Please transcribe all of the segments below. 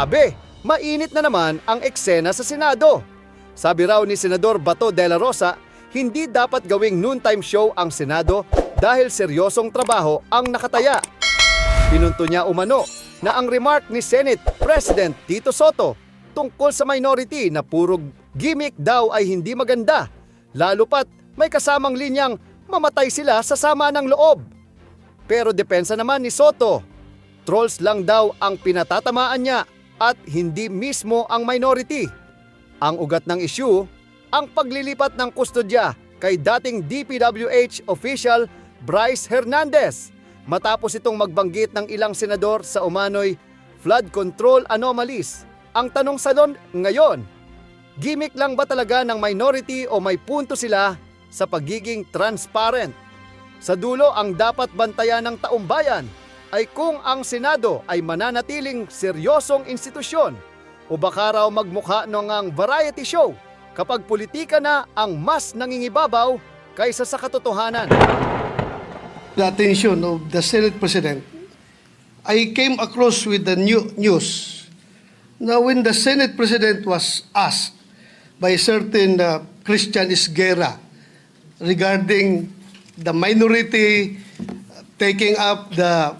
Grabe, mainit na naman ang eksena sa Senado. Sabi raw ni Senador Bato de la Rosa, hindi dapat gawing noontime show ang Senado dahil seryosong trabaho ang nakataya. Pinunto niya umano na ang remark ni Senate President Tito Soto tungkol sa minority na puro gimmick daw ay hindi maganda, lalo pat may kasamang linyang mamatay sila sa sama ng loob. Pero depensa naman ni Soto, trolls lang daw ang pinatatamaan niya at hindi mismo ang minority. Ang ugat ng issue, ang paglilipat ng kustodya kay dating DPWH official Bryce Hernandez matapos itong magbanggit ng ilang senador sa umano'y flood control anomalies. Ang tanong sa doon ngayon, gimmick lang ba talaga ng minority o may punto sila sa pagiging transparent? Sa dulo ang dapat bantayan ng taumbayan ay kung ang Senado ay mananatiling seryosong institusyon o baka raw magmukha ng ang variety show kapag politika na ang mas nangingibabaw kaysa sa katotohanan. the attention of the Senate President, I came across with the new news. Now, when the Senate President was asked by certain uh, Christian Isguera regarding the minority taking up the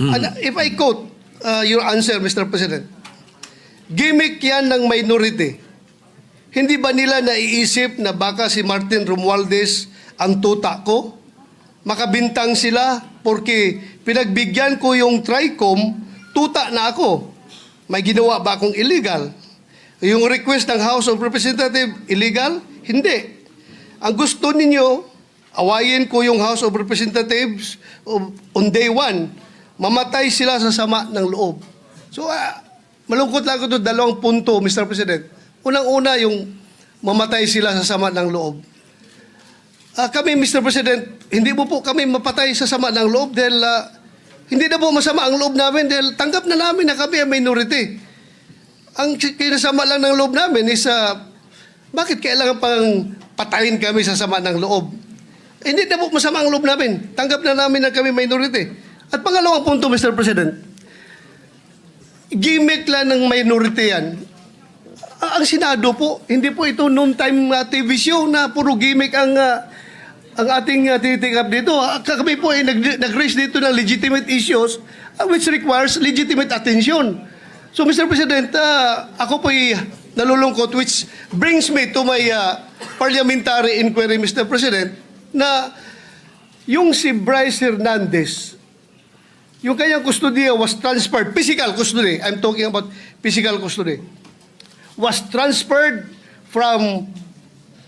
Uh, if I quote uh, your answer, Mr. President, gimmick yan ng minority. Hindi ba nila naiisip na baka si Martin Romualdez ang tuta ko? Makabintang sila porque pinagbigyan ko yung TRICOM, tuta na ako. May ginawa ba akong illegal? Yung request ng House of Representatives, illegal? Hindi. Ang gusto ninyo, awayin ko yung House of Representatives on day one, mamatay sila sa sama ng loob. So, ah, malungkot lang ito dalawang punto, Mr. President. Unang-una, yung mamatay sila sa sama ng loob. Ah, kami, Mr. President, hindi mo po kami mapatay sa sama ng loob dahil ah, hindi na po masama ang loob namin dahil tanggap na namin na kami ang minority. Ang kinasama lang ng loob namin is ah, bakit kailangan pang patayin kami sa sama ng loob? Eh, hindi na po masama ang loob namin. Tanggap na namin na kami minority. At pangalawang punto, Mr. President, gimmick lang ng minority yan. Ang Senado po, hindi po ito noon time uh, TV show na puro gimmick ang ah, ang ating uh, tinitikap dito. Kami po ay nag- nag-raise dito ng legitimate issues ah, which requires legitimate attention. So Mr. President, ah, ako po ay nalulungkot which brings me to my ah, parliamentary inquiry, Mr. President, na yung si Bryce Hernandez, yung kanyang custodiya was transferred, physical custody, I'm talking about physical custody, was transferred from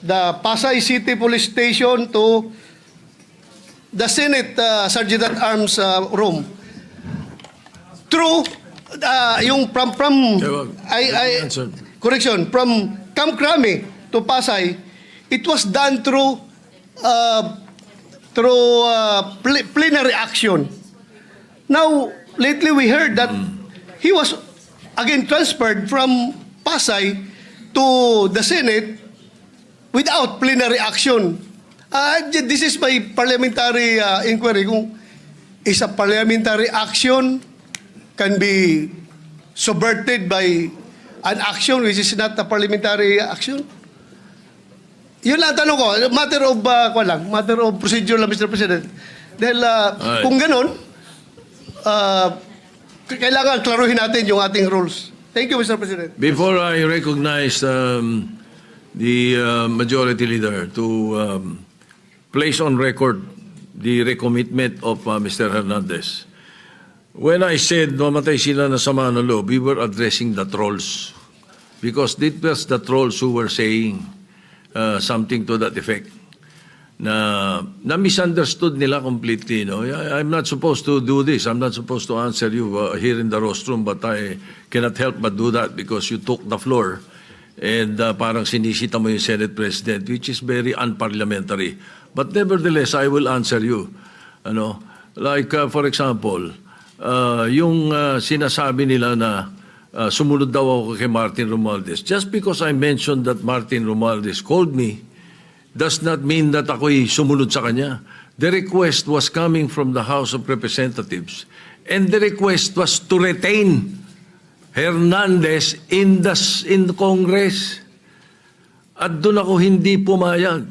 the Pasay City Police Station to the Senate uh, Sergeant at Arms uh, room. Through uh, yung from from. I, I Answer. correction from Camp Crame to Pasay, it was done through uh, through uh, pl- plenary action. Now, lately we heard that he was again transferred from Pasay to the Senate without plenary action. Uh, this is my parliamentary uh, inquiry kung is a parliamentary action can be subverted by an action which is not a parliamentary action? Yun lang ang tanong ko. Matter of, uh, kwan lang, matter of procedure lang, Mr. President. Dahil uh, kung ganun, uh, kailangan klaruhin natin yung ating rules. Thank you, Mr. President. Before I recognize um, the uh, majority leader to um, place on record the recommitment of uh, Mr. Hernandez, when I said mamatay sila na sama ng loob, we were addressing the trolls. Because it was the trolls who were saying uh, something to that effect. Na na misunderstood nila completely no? I'm not supposed to do this. I'm not supposed to answer you uh, here in the rostrum but I cannot help but do that because you took the floor. And uh, parang sinisita mo yung Senate President which is very unparliamentary. But nevertheless I will answer you ano? Like uh, for example uh, yung uh, sinasabi nila na uh, sumunod daw ako kay Martin Romualdez. Just because I mentioned that Martin Romualdez called me does not mean that ako'y sumunod sa kanya. The request was coming from the House of Representatives. And the request was to retain Hernandez in the, in Congress. At doon ako hindi pumayag.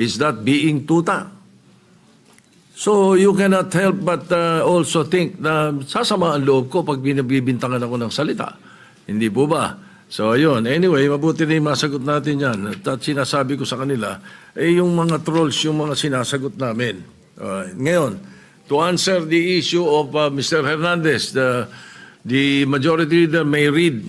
Is that being tuta? So you cannot help but uh, also think na sasama ang loob ko pag binabibintangan ako ng salita. Hindi po ba? So ayun, anyway, mabuti na yung masagot natin yan. At, at sinasabi ko sa kanila, eh yung mga trolls, yung mga sinasagot namin. Uh, ngayon, to answer the issue of uh, Mr. Hernandez, the, the majority leader may read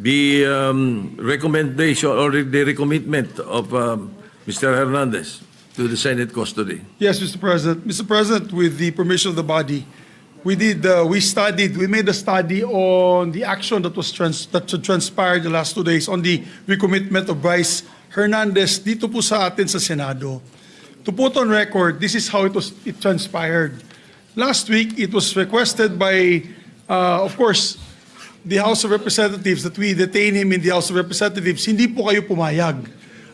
the um, recommendation or the recommitment of um, Mr. Hernandez to the Senate custody. Yes, Mr. President. Mr. President, with the permission of the body, we did, uh, we studied, we made a study on the action that was trans, that transpired the last two days on the recommitment of Bryce Hernandez dito po sa atin sa Senado. To put on record, this is how it was, it transpired. Last week, it was requested by, uh, of course, the House of Representatives that we detain him in the House of Representatives. Hindi po kayo pumayag.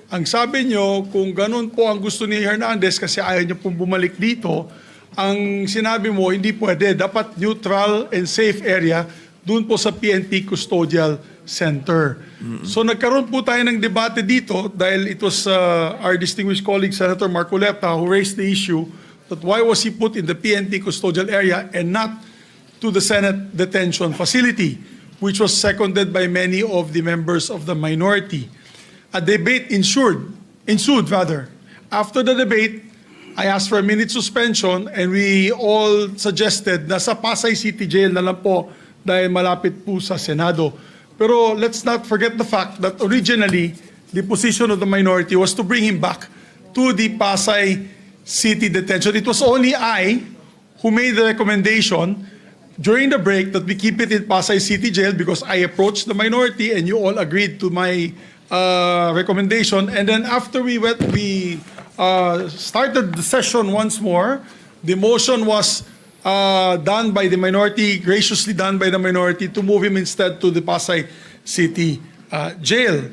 Ang sabi nyo, kung ganun po ang gusto ni Hernandez kasi ayaw niya pong bumalik dito, ang sinabi mo, hindi pwede. Dapat neutral and safe area doon po sa PNP Custodial Center. So nagkaroon po tayo ng debate dito dahil it was uh, our distinguished colleague Senator Marcoleta who raised the issue that why was he put in the PNP Custodial area and not to the Senate detention facility, which was seconded by many of the members of the minority. A debate ensued, ensued rather. After the debate, I asked for a minute suspension and we all suggested na sa Pasay City Jail na lang po dahil malapit po sa Senado. Pero let's not forget the fact that originally, the position of the minority was to bring him back to the Pasay City Detention. It was only I who made the recommendation during the break that we keep it in Pasay City Jail because I approached the minority and you all agreed to my uh, recommendation. And then after we went, we uh, started the session once more. The motion was uh, done by the minority, graciously done by the minority, to move him instead to the Pasay City uh, Jail.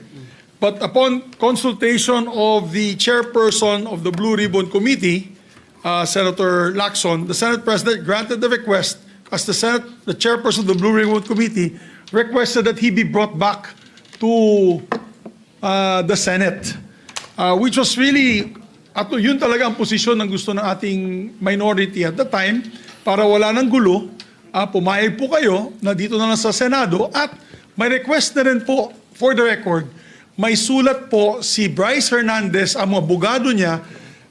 But upon consultation of the chairperson of the Blue Ribbon Committee, uh, Senator Lacson, the Senate President granted the request as the Senate, the chairperson of the Blue Ribbon Committee requested that he be brought back to uh, the Senate, uh, which was really, at yun talaga ang posisyon ng gusto ng ating minority at the time, para wala ng gulo, uh, pumayag po kayo na dito na lang sa Senado at may request na rin po, for the record, may sulat po si Bryce Hernandez, ang mga bugado niya,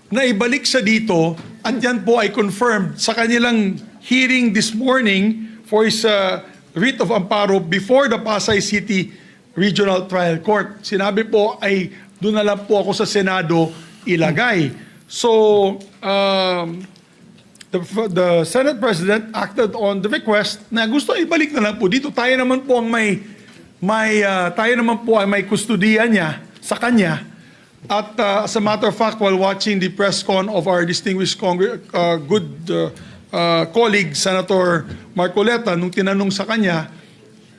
na ibalik siya dito at yan po ay confirmed sa kanilang hearing this morning for his uh, writ of amparo before the Pasay City Regional Trial Court. Sinabi po ay doon na lang po ako sa Senado ilagay. So, um, the, the Senate President acted on the request na gusto ibalik na lang po dito. Tayo naman po ang may, may uh, tayo naman po ay may kustudiya niya sa kanya. At uh, as a matter of fact, while watching the press con of our distinguished Congre- uh, good uh, uh, colleague, Senator Marcoleta, nung tinanong sa kanya,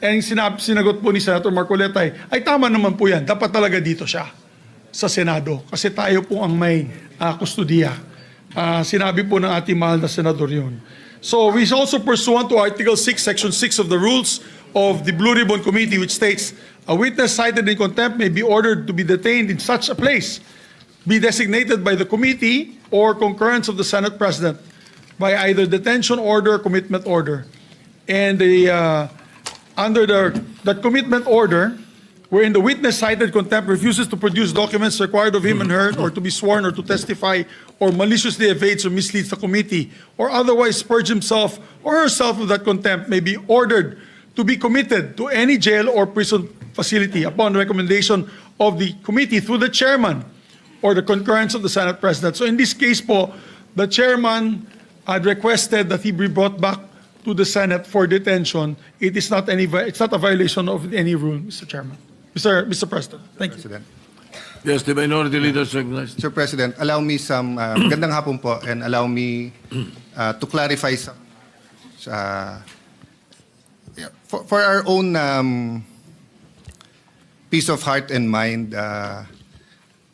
ang sinab- sinagot po ni Senator Marcoleta ay, ay tama naman po yan, dapat talaga dito siya sa Senado kasi tayo po ang may uh, kustudiya. Ah, sinabi po ng ating mahal na senador yun. So we also pursuant to Article 6, Section 6 of the rules of the Blue Ribbon Committee which states, a witness cited in contempt may be ordered to be detained in such a place, be designated by the committee or concurrence of the Senate President by either detention order or commitment order. And the, uh, under the, the commitment order, wherein the witness cited contempt refuses to produce documents required of him and her or to be sworn or to testify or maliciously evades or misleads the committee or otherwise purge himself or herself of that contempt may be ordered to be committed to any jail or prison facility upon recommendation of the committee through the chairman or the concurrence of the Senate President. So in this case po, the chairman had requested that he be brought back to the Senate for detention. It is not any, it's not a violation of any rule, Mr. Chairman. Mr. Mr. President, thank you. President. Yes, the minority leader is recognized. Sir President, allow me some, uh, magandang hapon po, and allow me uh, to clarify some, uh, yeah, for, for our own um, peace of heart and mind, uh,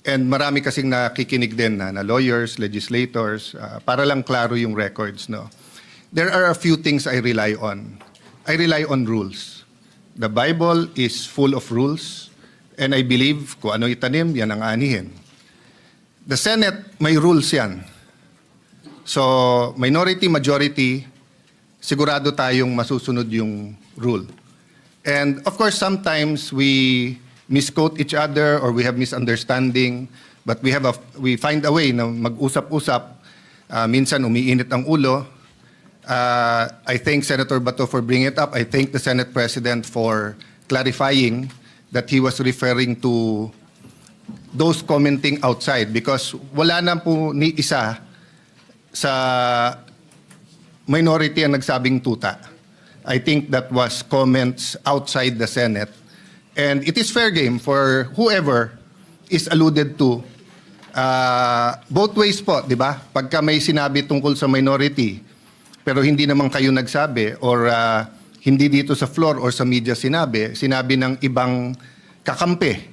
and marami kasing nakikinig din na, na lawyers, legislators, uh, para lang klaro yung records, no? There are a few things I rely on. I rely on rules. The Bible is full of rules, and I believe kung ano itanim, yan ang anihin. The Senate, may rules yan. So, minority, majority, sigurado tayong masusunod yung rule. And of course, sometimes we misquote each other or we have misunderstanding, but we have a, we find a way na mag-usap-usap. Ah, minsan umiinit ang ulo. Uh, I thank Senator Bato for bringing it up. I thank the Senate President for clarifying that he was referring to those commenting outside because wala na po ni isa sa minority ang nagsabing tuta. I think that was comments outside the Senate. And it is fair game for whoever is alluded to. Uh, both ways po, di ba? Pagka may sinabi tungkol sa minority, pero hindi naman kayo nagsabi or uh, hindi dito sa floor or sa media sinabi, sinabi ng ibang kakampi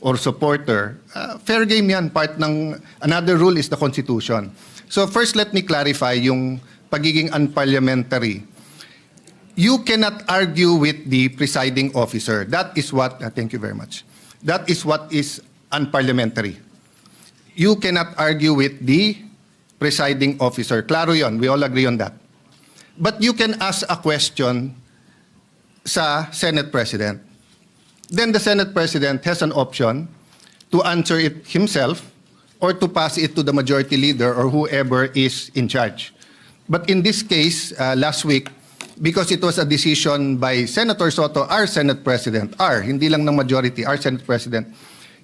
or supporter, uh, fair game yan. Part ng, another rule is the Constitution. So first, let me clarify yung pagiging unparliamentary. You cannot argue with the presiding officer. That is what, uh, thank you very much. That is what is unparliamentary. You cannot argue with the presiding officer. Klaro yon, we all agree on that. But you can ask a question sa Senate President. Then the Senate President has an option to answer it himself or to pass it to the majority leader or whoever is in charge. But in this case, uh, last week, because it was a decision by Senator Soto, our Senate President, our, hindi lang ng majority, our Senate President,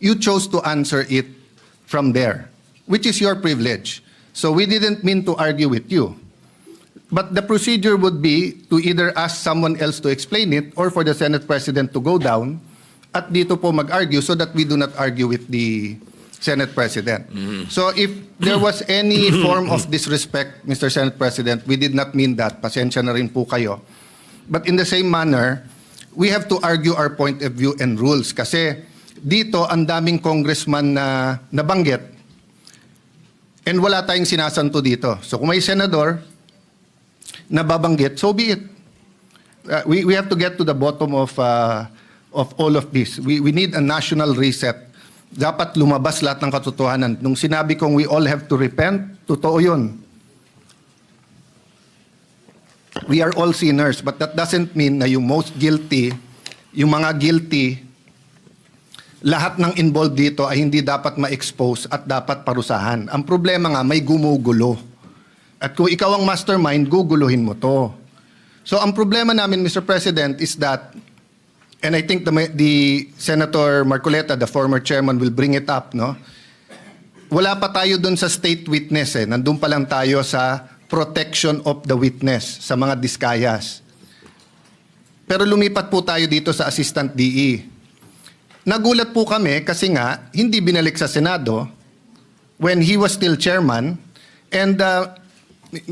you chose to answer it from there, which is your privilege. So we didn't mean to argue with you. But the procedure would be to either ask someone else to explain it or for the Senate President to go down at dito po mag-argue so that we do not argue with the Senate President. So if there was any form of disrespect, Mr. Senate President, we did not mean that. Pasensya na rin po kayo. But in the same manner, we have to argue our point of view and rules kasi dito ang daming congressman na nabanggit and wala tayong sinasanto dito. So kung may senador na babanggit, so be it. Uh, we, we have to get to the bottom of, uh, of all of this. We, we need a national reset. Dapat lumabas lahat ng katotohanan. Nung sinabi kong we all have to repent, totoo yun. We are all sinners, but that doesn't mean na yung most guilty, yung mga guilty, lahat ng involved dito ay hindi dapat ma-expose at dapat parusahan. Ang problema nga, may gumugulo. At kung ikaw ang mastermind, guguluhin mo to. So ang problema namin, Mr. President, is that, and I think the, the Senator Marcoleta, the former chairman, will bring it up, no? Wala pa tayo dun sa state witness eh. Nandun pa lang tayo sa protection of the witness, sa mga diskayas. Pero lumipat po tayo dito sa Assistant DE. Nagulat po kami kasi nga, hindi binalik sa Senado when he was still chairman. And uh,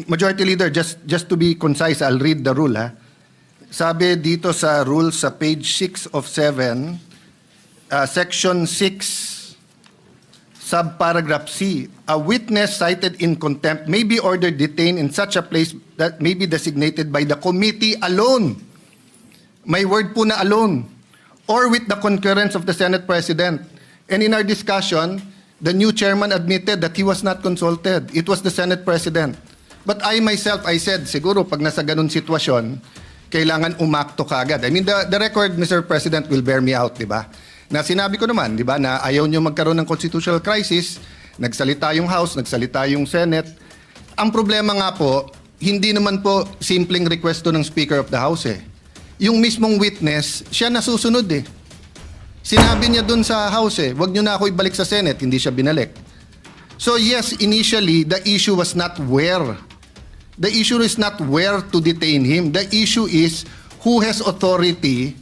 Majority Leader, just, just to be concise, I'll read the rule. Ha? Sabi dito sa rule sa page 6 of 7, uh, section 6, subparagraph C, a witness cited in contempt may be ordered detained in such a place that may be designated by the committee alone. May word po na alone. Or with the concurrence of the Senate President. And in our discussion, the new chairman admitted that he was not consulted. It was the Senate President. But I myself, I said, siguro pag nasa ganun sitwasyon, kailangan umakto kagad. I mean, the, the record, Mr. President, will bear me out, di ba? Na sinabi ko naman, di ba, na ayaw nyo magkaroon ng constitutional crisis, nagsalita yung House, nagsalita yung Senate. Ang problema nga po, hindi naman po simpleng request to ng Speaker of the House eh. Yung mismong witness, siya nasusunod eh. Sinabi niya dun sa House eh, wag niyo na ako ibalik sa Senate, hindi siya binalik. So yes, initially, the issue was not where. The issue is not where to detain him. The issue is who has authority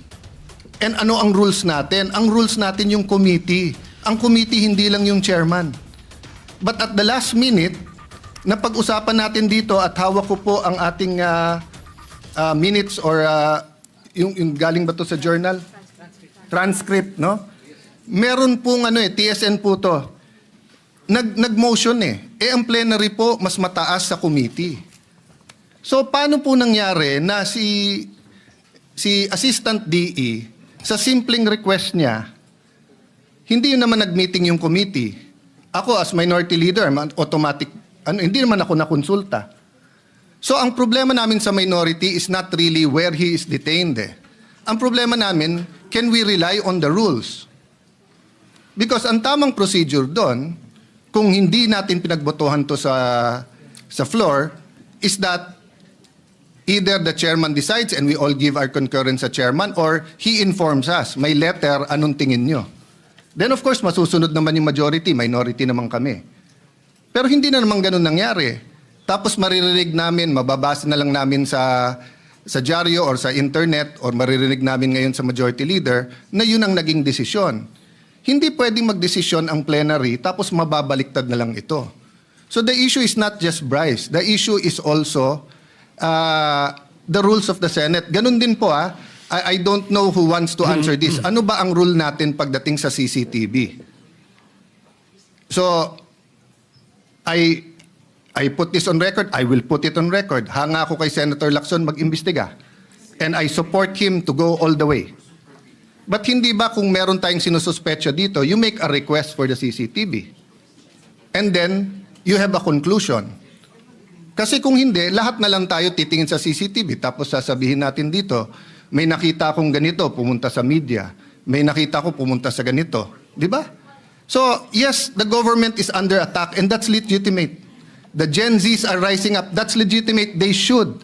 and ano ang rules natin. Ang rules natin yung committee. Ang committee hindi lang yung chairman. But at the last minute, napag-usapan natin dito at hawak ko po ang ating ah, ah, minutes or ah, yung, yung galing ba to sa journal? Transcript, no? Meron pong ano eh, TSN po to. Nag, nag-motion eh. Eh ang plenary po, mas mataas sa committee. So paano po nangyari na si si Assistant DE sa simpleng request niya, hindi naman nag-meeting yung committee. Ako as minority leader, automatic, ano, hindi naman ako nakonsulta. So ang problema namin sa minority is not really where he is detained. Eh. Ang problema namin, can we rely on the rules? Because ang tamang procedure doon, kung hindi natin pinagbotohan to sa sa floor, is that either the chairman decides and we all give our concurrence sa chairman or he informs us, may letter, anong tingin nyo? Then of course, masusunod naman yung majority, minority naman kami. Pero hindi na naman ganun nangyari. Tapos maririnig namin, mababasa na lang namin sa sa dyaryo or sa internet or maririnig namin ngayon sa majority leader na yun ang naging desisyon. Hindi pwedeng magdesisyon ang plenary tapos mababaliktad na lang ito. So the issue is not just Bryce. The issue is also uh, the rules of the Senate. Ganun din po ah. I, I don't know who wants to answer this. Ano ba ang rule natin pagdating sa CCTV? So, I I put this on record. I will put it on record. Hanga ako kay Senator Lacson mag-imbestiga. And I support him to go all the way. But hindi ba kung meron tayong sinususpetsa dito, you make a request for the CCTV. And then, you have a conclusion. Kasi kung hindi, lahat na lang tayo titingin sa CCTV. Tapos sasabihin natin dito, may nakita akong ganito, pumunta sa media. May nakita ko, pumunta sa ganito. Di ba? So, yes, the government is under attack and that's legitimate. The Gen Zs are rising up. That's legitimate. They should.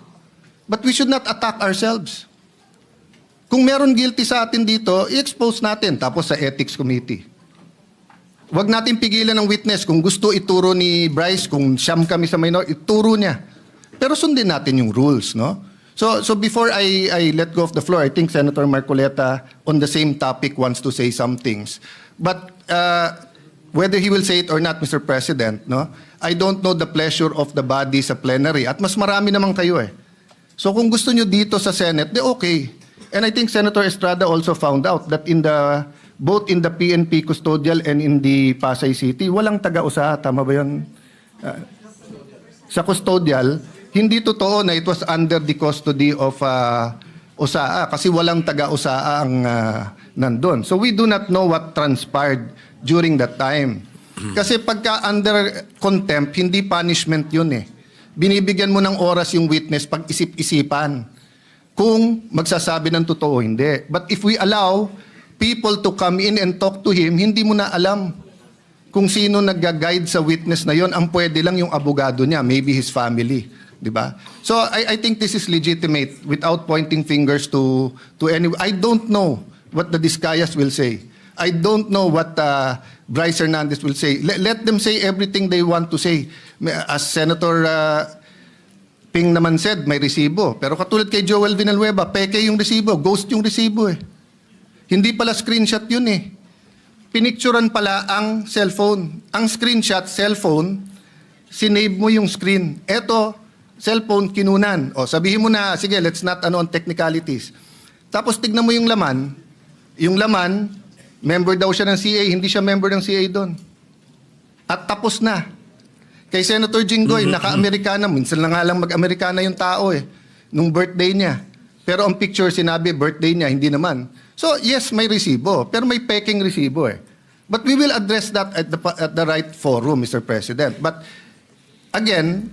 But we should not attack ourselves. Kung meron guilty sa atin dito, i-expose natin tapos sa ethics committee. Huwag natin pigilan ng witness kung gusto ituro ni Bryce, kung siyam kami sa minor, ituro niya. Pero sundin natin yung rules, no? So, so before I, I let go of the floor, I think Senator Marcoleta on the same topic wants to say some things. But uh, whether he will say it or not, Mr. President, no? I don't know the pleasure of the body sa plenary. At mas marami naman kayo eh. So kung gusto nyo dito sa Senate, di okay. And I think Senator Estrada also found out that in the both in the PNP custodial and in the Pasay City, walang taga-usaha. Tama ba yun? Uh, sa custodial, hindi totoo na it was under the custody of uh, USAA kasi walang taga-USAA ang uh, nandun. So we do not know what transpired during that time. Kasi pagka under contempt, hindi punishment yun eh. Binibigyan mo ng oras yung witness pag isip-isipan kung magsasabi ng totoo hindi. But if we allow people to come in and talk to him, hindi mo na alam kung sino nag-guide sa witness na yon. Ang pwede lang yung abogado niya, maybe his family. Di ba? So I, I think this is legitimate without pointing fingers to, to any... I don't know what the Discayas will say. I don't know what uh, Bryce Hernandez will say. Let, let them say everything they want to say. As Senator uh, Ping naman said, may resibo. Pero katulad kay Joel Villanueva, peke yung resibo, ghost yung resibo eh. Hindi pala screenshot yun eh. Pinicturan pala ang cellphone. Ang screenshot, cellphone, sinave mo yung screen. Eto, cellphone, kinunan. O, sabihin mo na, sige, let's not ano on technicalities. Tapos tignan mo yung laman. Yung laman, member daw siya ng CA, hindi siya member ng CA doon. At tapos na. Kay Senator Jinggoy, naka-Amerikana. Minsan lang nga lang mag-Amerikana yung tao eh. Nung birthday niya. Pero ang picture sinabi, birthday niya, hindi naman. So, yes, may resibo. Pero may peking resibo eh. But we will address that at the, at the right forum, Mr. President. But, again,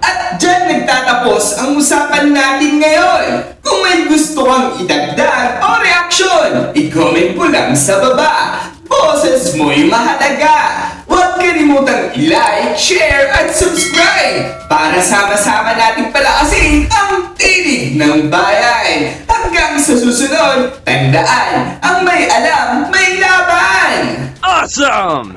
At dyan nagtatapos ang usapan natin ngayon. Kung may gusto kang idagdag o reaksyon, i-comment mo lang sa baba. Boses mo'y mahalaga. Huwag kalimutang i-like, share, at subscribe para sama-sama nating palakasin ang tinig ng bayan. Hanggang sa susunod, tandaan, ang may alam, may laban! Awesome!